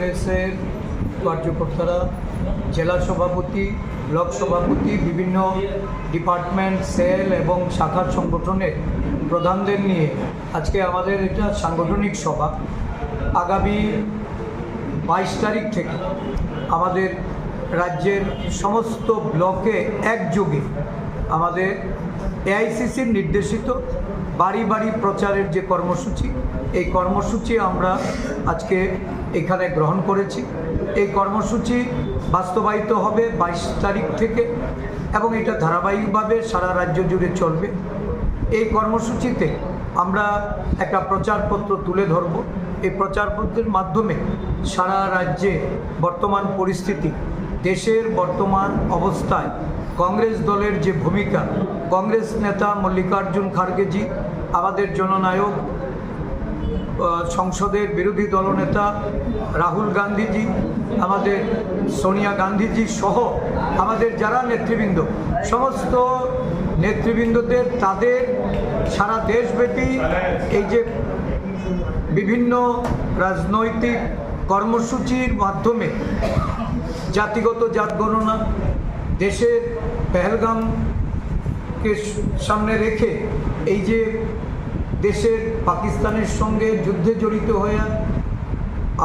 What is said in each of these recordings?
কংগ্রেসের কার্যকর্তারা জেলা সভাপতি, ব্লক সভাপতি, বিভিন্ন ডিপার্টমেন্ট, সেল এবং শাখার সংগঠনের প্রধানদের নিয়ে আজকে আমাদের এটা সাংগঠনিক সভা। আগামী বাইশ তারিখ থেকে আমাদের রাজ্যের সমস্ত ব্লকে একযোগে আমাদের এআইসিসির নির্দেশিত বাড়ি বাড়ি প্রচারের যে কর্মসূচি এই কর্মসূচি আমরা আজকে এখানে গ্রহণ করেছি। এই কর্মসূচি বাস্তবায়িত হবে বাইশ তারিখ থেকে এবং এটা ধারাবাহিকভাবে সারা রাজ্য জুড়ে চলবে। এই কর্মসূচিতে আমরা একটা প্রচারপত্র তুলে ধরব। এই প্রচারপত্রের মাধ্যমে সারা রাজ্যে বর্তমান পরিস্থিতি, দেশের বর্তমান অবস্থায় কংগ্রেস দলের যে ভূমিকা, কংগ্রেস নেতা মল্লিকার্জুন খার্গেজি, আমাদের জননায়ক সংসদের বিরোধী দলনেতা রাহুল গান্ধীজি, আমাদের সোনিয়া গান্ধীজি সহ আমাদের যারা নেতৃবৃন্দ, সমস্ত নেতৃবৃন্দদের, তাদের সারা দেশব্যাপী এই যে বিভিন্ন রাজনৈতিক কর্মসূচির মাধ্যমে জাতিগত জাত গণনা, দেশের পেহেলগামকে সামনে রেখে এই যে দেশের পাকিস্তানের সঙ্গে যুদ্ধে জড়িত হয়ে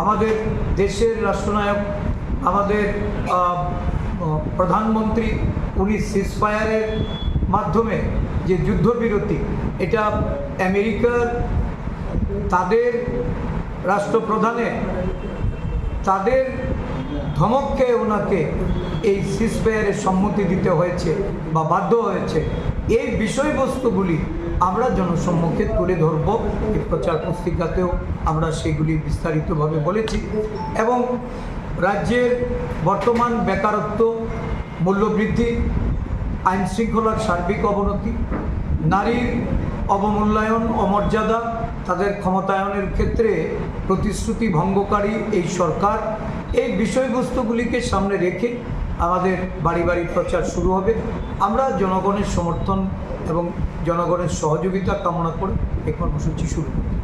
আমাদের দেশের রাষ্ট্রনায়ক, আমাদের প্রধানমন্ত্রী, উনি সিসফায়ারের মাধ্যমে যে যুদ্ধবিরতি, এটা আমেরিকার তাদের রাষ্ট্রপ্রধানের তাদের ধমককে ওনাকে এই সিসফেয়ারের সম্মতি দিতে হয়েছে বা বাধ্য হয়েছে। এই বিষয়বস্তুগুলি আমরা জনসম্মুখে তুলে ধরব এই প্রচার পুস্তিকাতেও আমরা সেগুলি বিস্তারিতভাবে বলেছি এবং রাজ্যের বর্তমান বেকারত্ব, মূল্যবৃদ্ধি আইন শৃঙ্খলার সার্বিক অবনতি, নারীর অবমূল্যায়ন অমর্যাদা তাদের ক্ষমতায়নের ক্ষেত্রে প্রতিশ্রুতি ভঙ্গকারী এই সরকার, এই বিষয়বস্তুগুলিকে সামনে রেখে আমাদের বাড়ি বাড়ি প্রচার শুরু হবে। আমরা জনগণের সমর্থন এবং জনগণের সহযোগিতা কামনা করে এই কর্মসূচি শুরু। করব